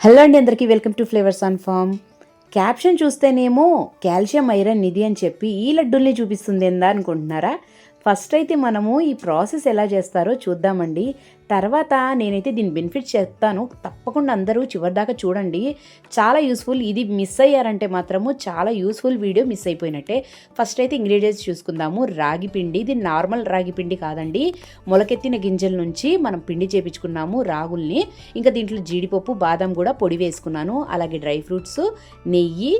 Hello అండి అందరికీ welcome to flavours on farm caption చూస్తేనేమో కాల్షియం ఐరన్ నిధి అని చెప్పి ఈ లడ్డూల్ని చూపిస్తుంది ఎందా అనుకుంటున్నారా? ఫస్ట్ అయితే మనము ఈ ప్రాసెస్ ఎలా చేస్తారో చూద్దామండి. తర్వాత నేనైతే దీని బెనిఫిట్ చెప్తాను. తప్పకుండా అందరూ చివరిదాకా చూడండి. చాలా యూస్ఫుల్. ఇది మిస్ అయ్యారంటే మాత్రము చాలా యూస్ఫుల్ వీడియో మిస్ అయిపోయినట్టే. ఫస్ట్ అయితే ఇంగ్రీడియంట్స్ చూసుకుందాము. రాగి పిండి. ఇది నార్మల్ రాగి పిండి కాదండి. మొలకెత్తిన గింజల నుంచి మనం పిండి చేపించుకున్నాము రాగుల్ని. ఇంకా దీంట్లో జీడిపప్పు బాదం కూడా పొడి వేసుకున్నాను. అలాగే డ్రై ఫ్రూట్స్ నెయ్యి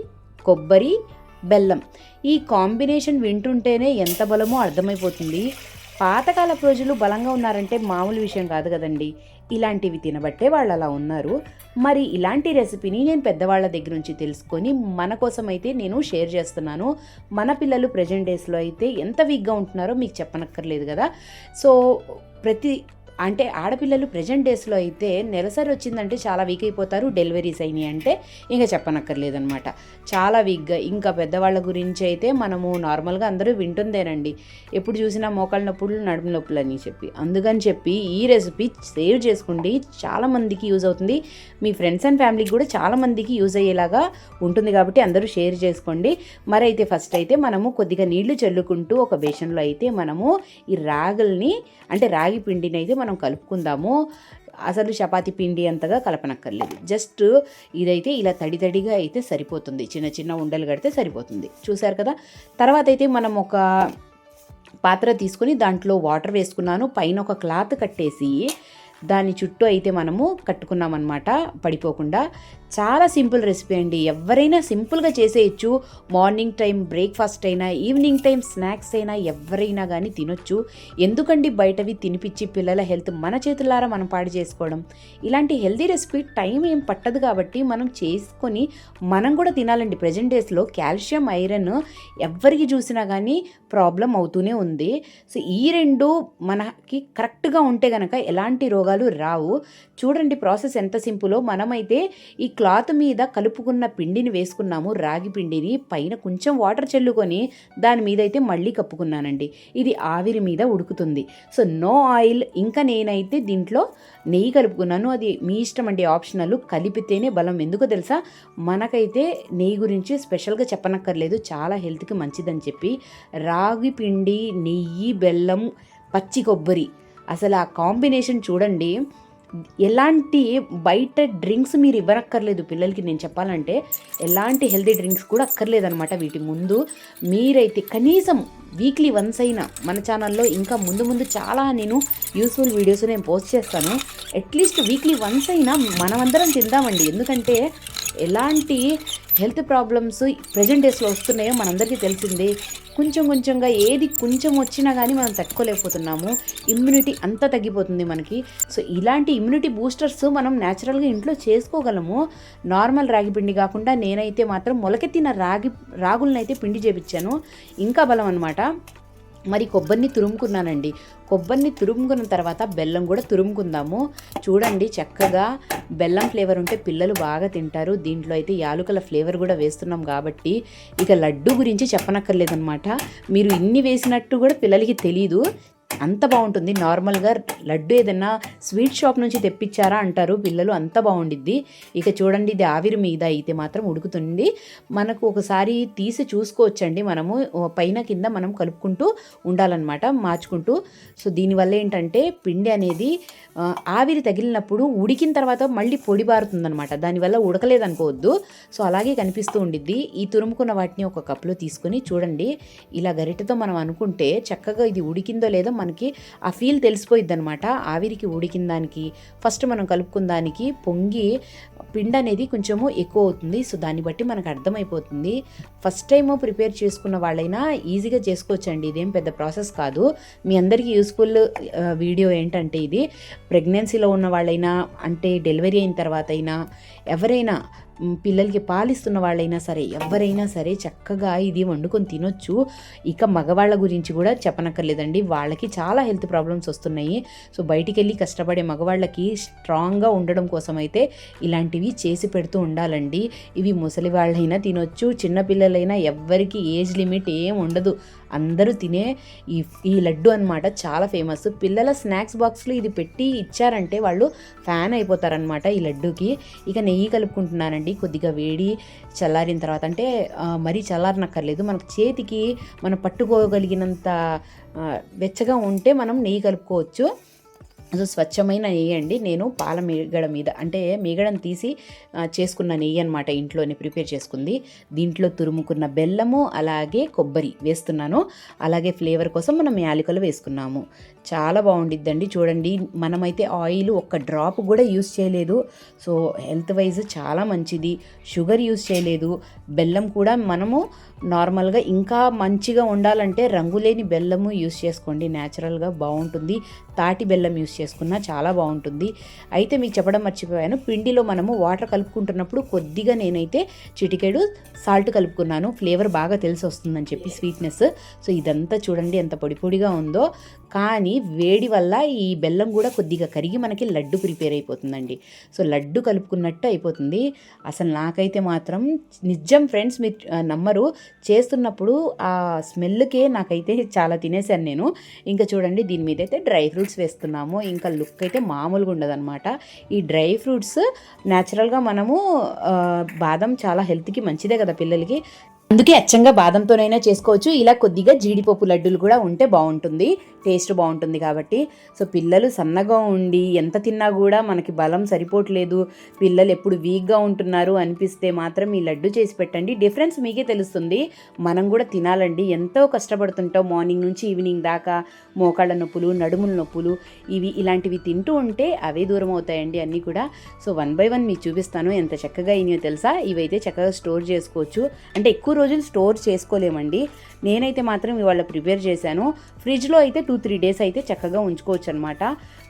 కొబ్బరి బెల్లం. ఈ కాంబినేషన్ వింటుంటేనే ఎంత బలమో అర్థమైపోతుంది. పాతకాల ప్రజలు బలంగా ఉన్నారంటే మామూలు విషయం కాదు కదండి. ఇలాంటివి తినబట్టే వాళ్ళు అలా ఉన్నారు. మరి ఇలాంటి రెసిపీని నేను పెద్దవాళ్ళ దగ్గర నుంచి తెలుసుకొని మన కోసం అయితే నేను షేర్ చేస్తున్నాను. మన పిల్లలు ప్రజెంట్ డేస్లో అయితే ఎంత వీక్గా ఉంటున్నారో మీకు చెప్పనక్కర్లేదు కదా. సో ప్రతి అంటే ఆడపిల్లలు ప్రజెంట్ డేస్లో అయితే నెలసరి వచ్చిందంటే చాలా వీక్ అయిపోతారు. డెలివరీస్ అయినాయి అంటే ఇంకా చెప్పనక్కర్లేదనమాట చాలా వీక్గా ఇంకా పెద్దవాళ్ళ గురించి అయితే మనము నార్మల్గా అందరూ వింటుందేనండి. ఎప్పుడు చూసినా మోకాళ్ళ నొప్పులు నడుము నొప్పులు అని చెప్పి. అందుకని చెప్పి ఈ రెసిపీ సేవ్ చేసుకోండి చాలామందికి యూజ్ అవుతుంది. మీ ఫ్రెండ్స్ అండ్ ఫ్యామిలీకి కూడా చాలామందికి యూజ్ అయ్యేలాగా ఉంటుంది కాబట్టి అందరూ షేర్ చేసుకోండి. మరి అయితే ఫస్ట్ అయితే మనము కొద్దిగా నీళ్ళు చల్లుకుంటూ ఒక బేషన్లో అయితే మనము ఈ రాగుల్ని అంటే రాగి పిండిని అయితే మనం మనం కలుపుకుందాము. అసలు చపాతీ పిండి అంతగా కలపనక్కర్లేదు. జస్ట్ ఇదైతే ఇలా తడి తడిగా అయితే సరిపోతుంది. చిన్న చిన్న ఉండలు కడితే సరిపోతుంది. చూసారు కదా? తర్వాత అయితే మనం ఒక పాత్ర తీసుకొని దాంట్లో వాటర్ వేసుకున్నాను. పైన ఒక క్లాత్ కట్టేసి దాని చుట్టూ అయితే మనము కట్టుకున్నామన్నమాట పడిపోకుండా. చాలా సింపుల్ రెసిపీ అండి. ఎవరైనా సింపుల్గా చేసేయచ్చు. మార్నింగ్ టైం బ్రేక్ఫాస్ట్ అయినా ఈవినింగ్ టైం స్నాక్స్ అయినా ఎవరైనా కానీ తినొచ్చు. ఎందుకండి బయటవి తినిపించి పిల్లల హెల్త్ మన చేతులారా మనం పాడు చేసుకోవడం? ఇలాంటి హెల్తీ రెసిపీ టైం ఏం పట్టదు కాబట్టి మనం చేసుకొని మనం కూడా తినాలండి. ప్రజెంట్ డేస్లో కాల్షియం ఐరన్ ఎవరికి చూసినా కానీ ప్రాబ్లం అవుతూనే ఉంది. సో ఈ రెండు మనకి కరెక్ట్గా ఉంటే కనుక ఎలాంటి రోగాలు రావు. చూడండి ప్రాసెస్ ఎంత సింపులో. మనమైతే ఈ క్లాత్ మీద కలుపుకున్న పిండిని వేసుకున్నాము రాగి పిండిని. పైన కొంచెం వాటర్ చల్లుకొని దాని మీద అయితే మళ్ళీ కప్పుకున్నానండి. ఇది ఆవిరి మీద ఉడుకుతుంది. So no oil. ఇంకా నేనైతే దీంట్లో నెయ్యి కలుపుకున్నాను. అది మీ ఇష్టం అండి ఆప్షనల్. కలిపితేనే బలం. ఎందుకో తెలుసా? మనకైతే నెయ్యి గురించి స్పెషల్గా చెప్పనక్కర్లేదు. చాలా హెల్త్కి మంచిదని చెప్పి. రాగి పిండి నెయ్యి బెల్లం పచ్చి కొబ్బరి అసలు ఆ కాంబినేషన్ చూడండి ఎలాంటి బయట డ్రింక్స్ మీరు ఇవ్వనక్కర్లేదు పిల్లలకి నేను చెప్పాలంటే ఎలాంటి హెల్తీ డ్రింక్స్ కూడా అక్కర్లేదనమాట వీటి ముందు. మీరైతే కనీసం వీక్లీ వన్స్ అయినా మన ఛానల్లో ఇంకా ముందు ముందు చాలా నేను యూస్ఫుల్ వీడియోస్ నేను పోస్ట్ చేస్తాను. అట్లీస్ట్ వీక్లీ వన్స్ అయినా మనమందరం తిందామండి. ఎందుకంటే ఎలాంటి హెల్త్ ప్రాబ్లమ్స్ ప్రజెంట్ డేస్లో వస్తున్నాయో మనందరికీ తెలిసిందే. కొంచెం కొంచెంగా ఏది కొంచెం వచ్చినా కానీ మనం తట్టుకోలేకపోతున్నాము. ఇమ్యూనిటీ అంతా తగ్గిపోతుంది మనకి. సో ఇలాంటి ఇమ్యూనిటీ బూస్టర్స్ మనం న్యాచురల్గా ఇంట్లో చేసుకోగలము. నార్మల్ రాగి పిండి కాకుండా నేనైతే మాత్రం మొలకెత్తిన రాగి రాగులను అయితే పిండి చేపించాను ఇంకా బలం అనమాట మరి కొబ్బరిని తురుముకున్నానండి. కొబ్బరిని తురుముకున్న తర్వాత బెల్లం కూడా తురుముకుందాము. చూడండి చక్కగా బెల్లం ఫ్లేవర్ ఉంటే పిల్లలు బాగా తింటారు. దీంట్లో అయితే యాలుకల ఫ్లేవర్ కూడా వేస్తున్నాం కాబట్టి ఇక లడ్డు గురించి చెప్పనక్కర్లేదనమాట మీరు ఇన్ని వేసినట్టు కూడా పిల్లలకి తెలీదు. అంత బాగుంటుంది. నార్మల్గా లడ్డు ఏదైనా స్వీట్ షాప్ నుంచి తెప్పించారా అంటారు. పిల్లలు అంత బాగుండిద్ది. ఇక చూడండి ఇది ఆవిరి మీద అయితే మాత్రం ఉడుకుతుంది. మనకు ఒకసారి తీసి చూసుకోవచ్చండి మనము. పైన కింద మనం కలుపుకుంటూ ఉండాలన్నమాట మార్చుకుంటూ. సో దీనివల్ల ఏంటంటే పిండి అనేది ఆవిరి తగిలినప్పుడు ఉడికిన తర్వాత మళ్ళీ పొడి బారుతుందనమాట దానివల్ల ఉడకలేదనుకోవద్దు. సో అలాగే కనిపిస్తూ ఉండిద్ది. ఈ తురుముకున్న వాటిని ఒక కప్లో తీసుకొని చూడండి. ఇలా గరిటతో మనం అనుకుంటే చక్కగా ఇది ఉడికిందో లేదో మన మనకి ఆ ఫీల్ తెలిసిపోయిద్ది అనమాట ఆవిరికి ఉడికిన దానికి ఫస్ట్ మనం కలుపుకున్న దానికి పొంగి పిండి అనేది కొంచెము ఎక్కువ అవుతుంది. సో దాన్ని బట్టి మనకు అర్థమైపోతుంది. ఫస్ట్ టైం ప్రిపేర్ చేసుకున్న వాళ్ళైనా ఈజీగా చేసుకోవచ్చండి. ఇదేం పెద్ద ప్రాసెస్ కాదు. మీ అందరికీ యూస్ఫుల్ వీడియో ఏంటంటే ఇది. ప్రెగ్నెన్సీలో ఉన్న వాళ్ళైనా అంటే డెలివరీ అయిన తర్వాత అయినా ఎవరైనా పిల్లలకి పాలిస్తున్న వాళ్ళైనా సరే ఎవరైనా సరే చక్కగా ఇది వండుకొని తినొచ్చు. ఇక మగవాళ్ళ గురించి కూడా చెప్పనక్కర్లేదండి. వాళ్ళకి చాలా హెల్త్ ప్రాబ్లమ్స్ వస్తున్నాయి. సో బయటికి వెళ్ళి కష్టపడే మగవాళ్ళకి స్ట్రాంగ్గా ఉండడం కోసం అయితే ఇలాంటివి చేసి పెడుతూ ఉండాలండి. ఇవి ముసలి వాళ్ళైనా తినొచ్చు. చిన్నపిల్లలైనా ఎవరికి ఏజ్ లిమిట్ ఏం ఉండదు. అందరూ తినే ఈ ఈ లడ్డు అనమాట చాలా ఫేమస్ పిల్లల స్నాక్స్ బాక్స్లో ఇది పెట్టి ఇచ్చారంటే వాళ్ళు ఫ్యాన్ అయిపోతారనమాట ఈ లడ్డూకి. ఇక నెయ్యి కలుపుకుంటున్నానండి కొద్దిగా వేడి చల్లారిన తర్వాత అంటే మరీ చల్లారనక్కర్లేదు. మనకు చేతికి మనం పట్టుకోగలిగినంత వెచ్చగా ఉంటే మనం నెయ్యి కలుపుకోవచ్చు. సో స్వచ్ఛమైన నెయ్యి అండి. నేను పాల మీగడ మీద అంటే మీగడను తీసి చేసుకున్న నెయ్యి అనమాట ఇంట్లోనే ప్రిపేర్ చేసుకుంది. దీంట్లో తురుముకున్న బెల్లము అలాగే కొబ్బరి వేస్తున్నాను. అలాగే ఫ్లేవర్ కోసం మనం యాలకులు వేసుకున్నాము. చాలా బాగుండిద్దండి. చూడండి మనమైతే ఆయిల్ ఒక్క డ్రాప్ కూడా యూస్ చేయలేదు. సో హెల్త్ వైజ్ చాలా మంచిది. షుగర్ యూస్ చేయలేదు. బెల్లం కూడా మనము నార్మల్గా ఇంకా మంచిగా ఉండాలంటే రంగులేని బెల్లము యూస్ చేసుకోండి. న్యాచురల్గా బాగుంటుంది. తాటి బెల్లం యూస్ చేసుకున్నా చాలా బాగుంటుంది. అయితే మీకు చెప్పడం మర్చిపోయాను. పిండిలో మనము వాటర్ కలుపుకుంటున్నప్పుడు కొద్దిగా నేనైతే చిటికెడు సాల్ట్ కలుపుకున్నాను. ఫ్లేవర్ బాగా తెలిసి వస్తుందని చెప్పి స్వీట్నెస్. సో ఇదంతా చూడండి ఎంత పొడి పొడిగా ఉందో. కానీ వేడి వల్ల ఈ బెల్లం కూడా కొద్దిగా కరిగి మనకి లడ్డు ప్రిపేర్ అయిపోతుందండి. సో లడ్డు కలుపుకున్నట్టు అయిపోతుంది. అసలు నాకైతే మాత్రం నిజం ఫ్రెండ్స్ మీరు నమ్మరు. చేస్తున్నప్పుడు ఆ స్మెల్కే నాకైతే చాలా తినేసాను నేను. ఇంకా చూడండి దీని మీద అయితే డ్రై ఫ్రూట్స్ వేస్తున్నాము. ఇంకా లుక్ అయితే మామూలుగా ఉండదన్నమాట. ఈ డ్రై ఫ్రూట్స్ న్యాచురల్గా మనము బాదం చాలా హెల్త్కి మంచిదే కదా పిల్లలకి. అందుకే అచ్చంగా బాదంతోనైనా చేసుకోవచ్చు. ఇలా కొద్దిగా జీడిపప్పు లడ్డూలు కూడా ఉంటే బాగుంటుంది. టేస్ట్ బాగుంటుంది కాబట్టి. సో పిల్లలు సన్నగా ఉండి ఎంత తిన్నా కూడా మనకి బలం సరిపోవట్లేదు. పిల్లలు ఎప్పుడు వీక్గా ఉంటున్నారు అనిపిస్తే మాత్రం ఈ లడ్డు చేసి పెట్టండి. డిఫరెన్స్ మీకే తెలుస్తుంది. మనం కూడా తినాలండి. ఎంతో కష్టపడుతుంటాం మార్నింగ్ నుంచి ఈవినింగ్ దాకా. మోకాళ్ళ నొప్పులు నడుముల నొప్పులు ఇవి ఇలాంటివి తింటూ ఉంటే అవే దూరం అవుతాయండి అన్నీ కూడా. సో వన్ బై వన్ మీకు చూపిస్తాను. ఎంత చక్కగా అయినాయో తెలుసా? ఇవైతే చక్కగా స్టోర్ చేసుకోవచ్చు. అంటే ఎక్కువ రోజులు స్టోర్ చేసుకోలేమండి. నేనైతే మాత్రం ఇవాళ ప్రిపేర్ చేశాను. ఫ్రిడ్జ్లో అయితే టూ త్రీ డేస్ అయితే చక్కగా ఉంచుకోవచ్చు అనమాట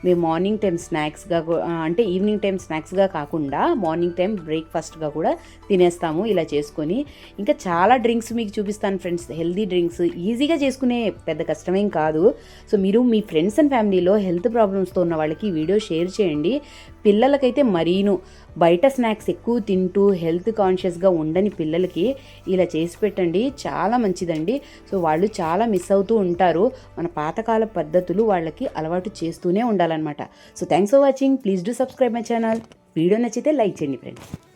మేము మార్నింగ్ టైం స్నాక్స్గా అంటే ఈవినింగ్ టైం స్నాక్స్గా కాకుండా మార్నింగ్ టైం బ్రేక్ఫాస్ట్గా కూడా తినేస్తాము ఇలా చేసుకొని. ఇంకా చాలా డ్రింక్స్ మీకు చూపిస్తాను ఫ్రెండ్స్. Healthy drinks. ఈజీగా చేసుకునే పెద్ద కష్టమేం కాదు. సో మీరు మీ ఫ్రెండ్స్ అండ్ ఫ్యామిలీలో హెల్త్ ప్రాబ్లమ్స్తో ఉన్న వాళ్ళకి వీడియో షేర్ చేయండి. పిల్లలకైతే మరీను బయట స్నాక్స్ ఎక్కువ తింటూ హెల్త్ కాన్షియస్గా ఉండని పిల్లలకి ఇలా చేసి పెట్టండి. చాలా మంచిదండి. సో వాళ్ళు చాలా మిస్ అవుతూ ఉంటారు. మన పాతకాల పద్ధతులు వాళ్ళకి అలవాటు చేస్తూనే ఉండాలి. ఉండాలన్నమాట so thanks for watching please do subscribe my channel video నచ్చితే లైక్ చేయండి ఫ్రెండ్స్